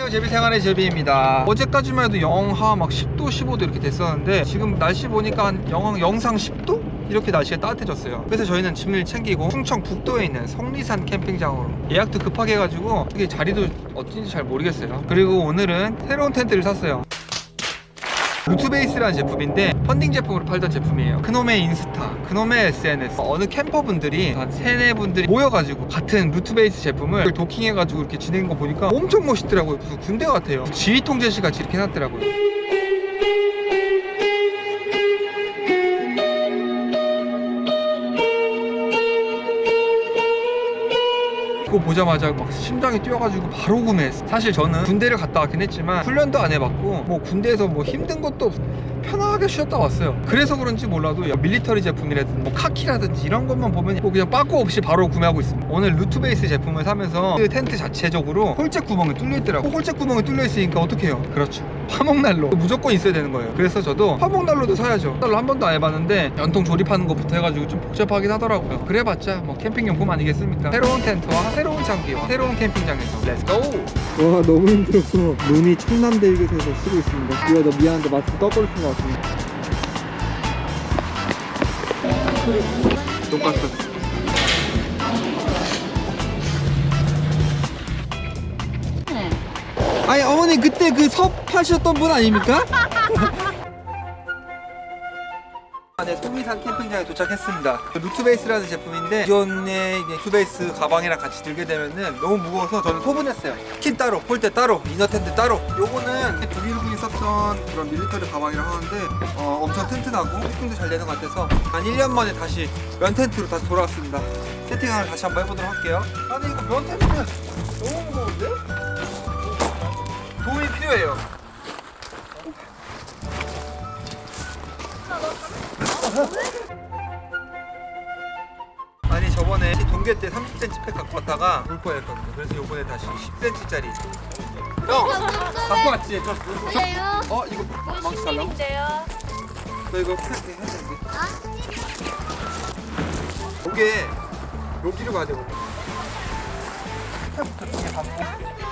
안녕하세요. 제비생활의 제비입니다. 어제까지만 해도 영하 막 10도 15도 이렇게 됐었는데 지금 날씨 보니까 한 영하 영상 10도? 이렇게 날씨가 따뜻해졌어요. 그래서 저희는 짐을 챙기고 충청 북도에 있는 성리산 캠핑장으로 예약도 급하게 해가지고 이게 자리도 어딘지 잘 모르겠어요. 그리고 오늘은 새로운 텐트를 샀어요 루트베이스라는 제품인데 펀딩 제품으로 팔던 제품이에요. 그놈의 인스타, 그놈의 SNS 어느 캠퍼분들이 한 세네 분들이 모여가지고 같은 루트베이스 제품을 도킹해가지고 이렇게 지내는 거 보니까 엄청 멋있더라고요. 무슨 군대 같아요. 지휘 통제실 같이 이렇게 해놨더라고요 그거 보자마자 막 심장이 뛰어가지고 바로 구매했어. 사실 저는 군대를 갔다 왔긴 했지만 훈련도 안 해봤고 뭐 군대에서 뭐 힘든 것도 없- 편하게 쉬었다 왔어요. 그래서 그런지 몰라도 밀리터리 제품이라든지 뭐 카키라든지 이런 것만 보면 뭐 그냥 빠꾸 없이 바로 구매하고 있습니다. 오늘 루트베이스 제품을 사면서 그 텐트 자체적으로 홀짝 구멍이 뚫려 있더라고. 홀짝 구멍이 뚫려 있으니까 어떻게 해요? 그렇죠. 화목난로 무조건 있어야 되는 거예요. 그래서 저도 화목난로도 사야죠. 난로 한 번도 안 해봤는데 연통 조립하는 것부터 해가지고 좀 복잡하긴 하더라고요. 그래봤자 뭐 캠핑용품 아니겠습니까? 새로운 텐트와 새로운 장비와 새로운 캠핑장에서 렛츠고! 와 너무 힘들어서 눈이 청남대교에서 쉬고 있습니다 이거 너 미안한데 마스크 떠버릴 것 같습니다 돈가스. 아니 어머니 그때 그 섭 하셨던 분 아닙니까? 네, 소미산 캠핑장에 도착했습니다. 루트베이스라는 제품인데 기존의 루트베이스 가방이랑 같이 들게 되면은 너무 무거워서 저는 소분했어요. 킨 따로, 폴대 따로, 이너 텐트 따로. 요거는 독일군이 썼던 그런 밀리터리 가방이라 하는데 어, 엄청 튼튼하고 피팅도 잘 되는 것 같아서 한 1년 만에 다시 면 텐트로 다시 돌아왔습니다. 세팅을 다시 한번 해보도록 할게요. 아니 이거 면 텐트는 너무 무거운데? 도움이 필요해요. 아니 저번에 동계 때 30cm 팩 갖고 왔다가 울 뻔했거든요. 그래서 요번에 다시 10cm짜리. 형 갖고 왔지? 왜요? 어 이거 망치 달라고? 인데요. 너 이거 팩 해야 되는데. 여기에 여기로 가야 되거든.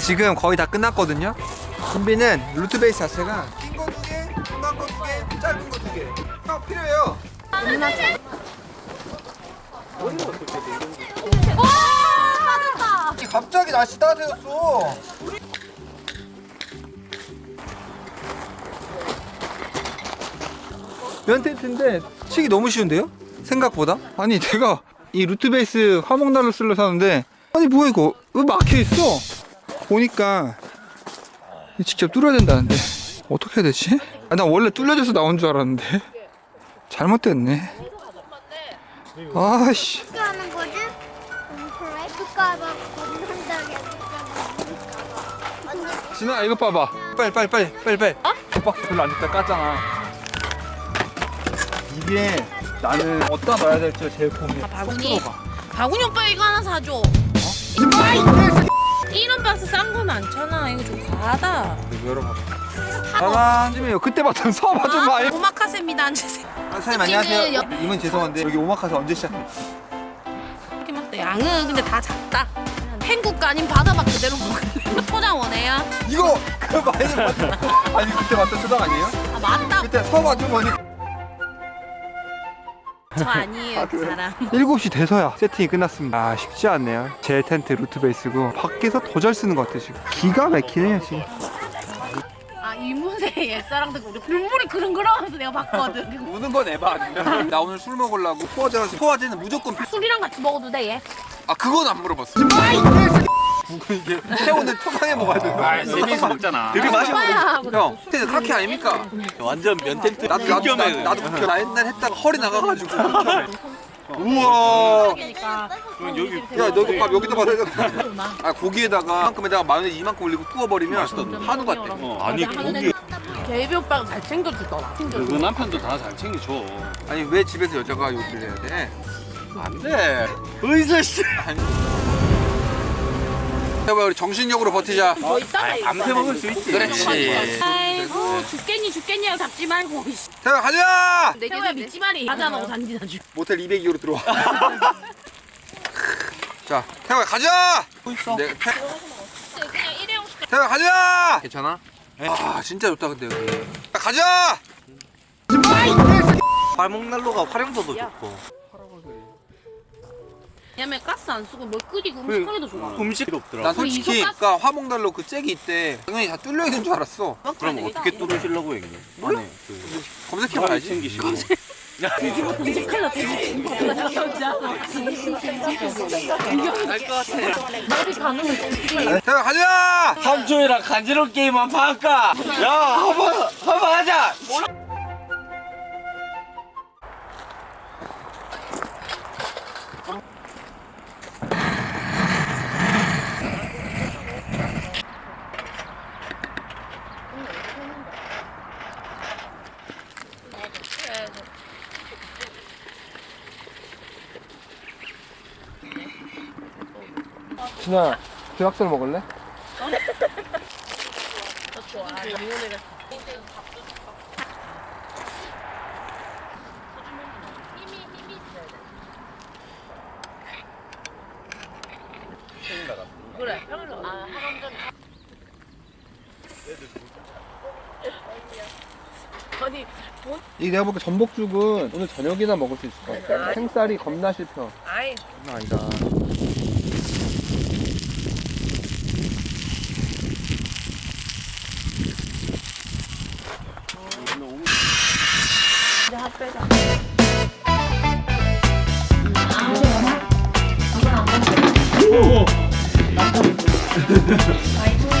지금 거의 다 끝났거든요. 준비는 루트 베이스 자체가 긴 거 두 개, 중간 거 두 개, 짧은 거 두 개. 형 필요해요. 와! 맞았다. 갑자기 날씨 따뜻해졌어. 면 텐트인데 치기 너무 쉬운데요? 생각보다? 아니 내가 이 루트 베이스 화목난로 쓸러 사는데 아니 뭐야 이거 왜 막혀 있어? 보니까 직접 뚫어야 된다는데 어떻게 해야 되지? 아, 나 원래 뚫려져서 나온 줄 알았는데 잘못됐네. 아씨. 어떻게 하는 거지? 진아 이거 봐봐 빨리 빨리 빨리 빨리 빨리 어? 박스 별로 안 좋다 깠잖아 이게 나는 어디다 넣어야 될지 제일 고민해 바구니? 가 바구니 오빠 이거 하나 사줘. 이 런 박스 싼거 많잖아. 이거 좀 과하다. 이거 열어봐 좀 해요 그때 봤던 서봐 좀 봐. 오마카세입니다. 앉으세요. 아, 사장님 안녕하세요 이분 죄송한데 여기 오마카세 언제 시작해? 이렇게 맞다. 양은 근데 다 작다. 행국가 아닌 바다밥 그대로 먹을래. 포장 원해요? 이거 그 많이 봤던 아니 그때 봤던 초당 아니에요? 아 맞다. 그때 서봐 좀 보니 저 아니에요 그 사람. 7시 돼서야 세팅이 끝났습니다. 아 쉽지 않네요. 제 텐트 루트 베이스고 밖에서 더 잘 쓰는 것 같아 지금. 기가 막히네요 지금 아 이문세 옛사랑들 우리 눈물이 그릉그릉하면서 내가 봤거든. 우는 건 에바 아니야? 나 오늘 술 먹으려고 소화제 소화제는 무조건 필... 술이랑 같이 먹어도 돼 얘. 아 그건 안 물어봤어 그거 이게 새우는 토상에 먹어야 되는 거야 세비에서 먹잖아. 되게 맛있어. 형 텐트 그렇게 아닙니까? 완전 면 텐트 나도 나도. 나도, 나 옛날 했다가 허리 나가가지고. 우와 그러니까. 그럼 여기 야너 이거 밥 여기다 받아야 아 고기에다가 이만큼에다가 마요네즈 이만큼 올리고 구워버리면 한우 같대 어, 아니 거기 제이비 오빠가 잘 챙겨주더라. 그 남편도 다 잘 챙겨줘. 아니 왜 집에서 여자가 요리를 해야 돼? 안 돼. 어디서 씨. 해봐 우리 정신력으로 버티자 뭐 있다 이거. 밤새 먹을 수 있지. 그렇지 아이고 하고 잡지 말고. 태가 가자 태호야 믿지 마리. 가자 너 잔디 사주. 모텔 202호로 들어와 자 태가 가자 있어. 네, 태... 야 가자 괜찮아? 아 진짜 좋다 근데 여기 야, 가자 발목난로가 활용도도 좋고 얘네 가스 안 쓰고 뭐 끓이고 음식하기도 좋아. 음식 필요 나 없더라 솔직히 이거 그러니까 화목난로 그 잭이 있대 당연히 다 뚫려 있는 줄 알았어 그럼 어떻게 뚫으시려고 얘기해? 안에 그 검색해봐 알지 챙기시고 야 가자 3초이랑 간지러운 게임만 바까 야 한번 한번 하자 진아 대학살 먹을래? 이 내가 볼때 전복죽은 오늘 저녁이나 먹을 수 있을 것 같아. 생쌀이 겁나 씹혀. 아이. 장난 아니다. ด้วยจ้ะโอ้โห ไปทั่ว